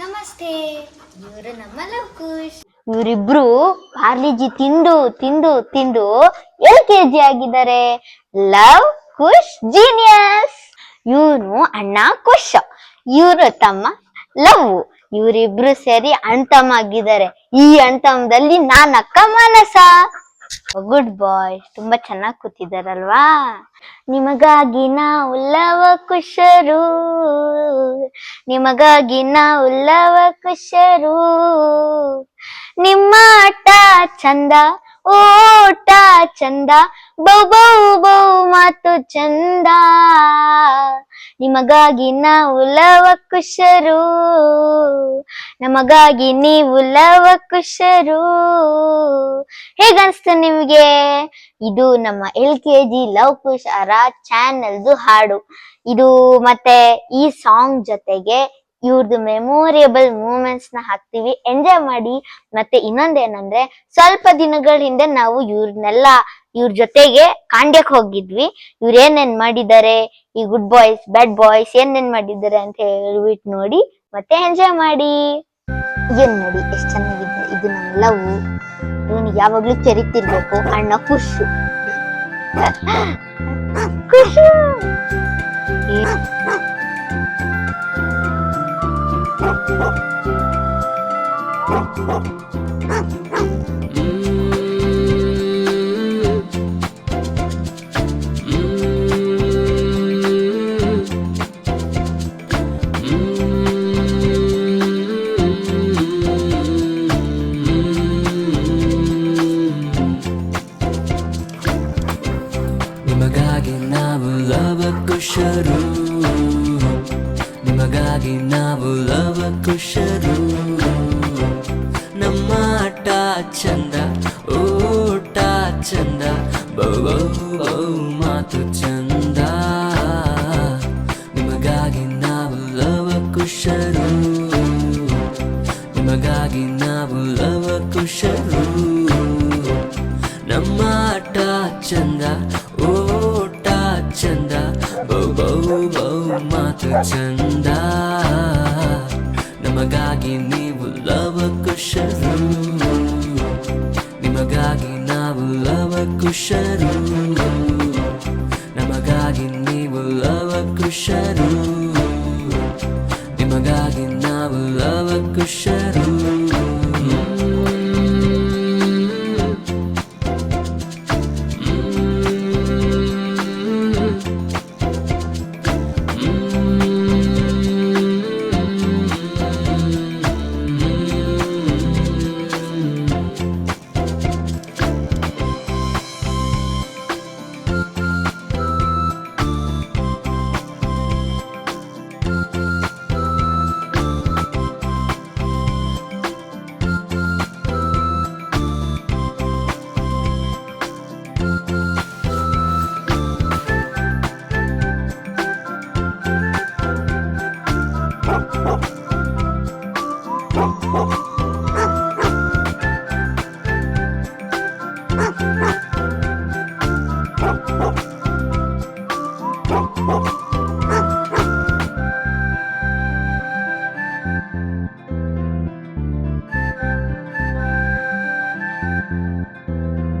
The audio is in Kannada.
ನಮಸ್ತೆ. ಇವರು ನಮ್ಮ ಲವ್ ಕುಶ್ ಇವರಿಬ್ರು ಪಾರ್ಲಿಜಿ ತಿಂದು ತಿಂದು ತಿಂದು ಎಲ್ ಕೆ ಜಿ ಆಗಿದ್ದಾರೆ. ಲವ್ ಕುಶ್ ಜೀನಿಯಸ್. ಇವನು ಅಣ್ಣ ಕುಶ್. ಇವರು ತಮ್ಮ ಲವ್. ಇವರಿಬ್ರು ಸೇರಿ ಅಣ್ತಮ್ಮ ಆಗಿದ್ದಾರೆ. ಈ ಅಣ್ತಮ್ಮದಲ್ಲಿ ನಾನಕ್ಕ ಮಾನಸ. ಗುಡ್ ಬಾಯ್ ತುಂಬಾ ಚೆನ್ನಾಗಿ ಕೂತಿದಾರಲ್ವಾ? ನಿಮಗಾಗಿ ನಾವು ಲವ ಕುಶರು. ನಿಮಗಾಗಿ ನಾವು ಲವ ಕುಶರು. ನಿಮ್ಮ ಆಟ ಚಂದ, ಓಟ ಚಂದ, ಬೌ ಬೌ ಬೌ ಮಾತು ಚಂದ. ನಿಮಗಾಗಿ ನಾವು ಲವ ಕುಶರು. ನಮಗಾಗಿ ನೀವು ಲವ ಕುಶರು. ಹೇಗನ್ಸ್ತು ನಿಮ್ಗೆ? ಇದು ನಮ್ಮ ಎಲ್ ಕೆ ಜಿ ಲವ್ ಕುಶರ ಚಾನೆಲ್ದು ಹಾಡು. ಇದು ಮತ್ತೆ ಈ ಸಾಂಗ್ ಜೊತೆಗೆ ಇವ್ರದ್ದು ಮೆಮೊರಿಯಬಲ್ ಮೂಮೆಂಟ್ಸ್ನ ಹಾಕ್ತಿವಿ. ಎಂಜಾಯ್ ಮಾಡಿ. ಮತ್ತೆ ಇನ್ನೊಂದೇನಂದ್ರೆ ಸ್ವಲ್ಪ ದಿನಗಳ ಹಿಂದೆ ನಾವು ಇವ್ರನ್ನೆಲ್ಲ ಇವ್ರ ಜೊತೆಗೆ ಕಾಂಡ್ಯಕ್ ಹೋಗಿದ್ವಿ. ಇವ್ರ ಏನೇನ್ ಮಾಡಿದ್ದಾರೆ? ಈ ಗುಡ್ ಬಾಯ್ಸ್ ಬ್ಯಾಡ್ ಬಾಯ್ಸ್ ಏನೇನ್ ಮಾಡಿದ್ದಾರೆ ಅಂತ ಹೇಳ್ಬಿಟ್ಟು ನೋಡಿ ಮತ್ತೆ ಎಂಜಾಯ್ ಮಾಡಿ. ಏನ್ ನೋಡಿ, ಎಷ್ಟ್ ಚೆನ್ನಾಗಿದೆ? ಇದು ನಮ್ಮ ಲವ್ ಯಾವಾಗ್ಲೂ ಕೆರಿತಿರ್ಬೇಕು. ಅಣ್ಣ ಖುಷು ಖುಷು ಏ- ನಿಮಗಾಗಿ ನಾವು ಲವ ಕುಶರು ನಿಮಗಾಗಿ ನಾವು ಲವ ಕುಶರು ನಮ್ಮ ಆಟ ಚಂದ, ಊಟ ಚಂದ ಮಾತು ಚಂದ. ನಿಮಗಾಗಿ ನಾವು ಲವ ಕುಶರು ನಿಮಗಾಗಿ ನಾವು ಲವ ಕುಶರು ನಮ್ಮ ಆಟ ಚಂದ, ಓಟ ಚಂದ, ಬೌ ಬೌ ಬೌ ಮಾತು ಚಂದ. ನಮಗಾಗಿ ನೀವು ಲವ ಕುಶರು ನಿಮಗಾಗಿ ನಾವು ಲವ ಕುಶರು ನಮಗಾಗಿ ನೀವು ಲವ ಕುಶರು ನಿಮಗಾಗಿ ನಾವು ಲವ ಕುಶರು Woof, woof. you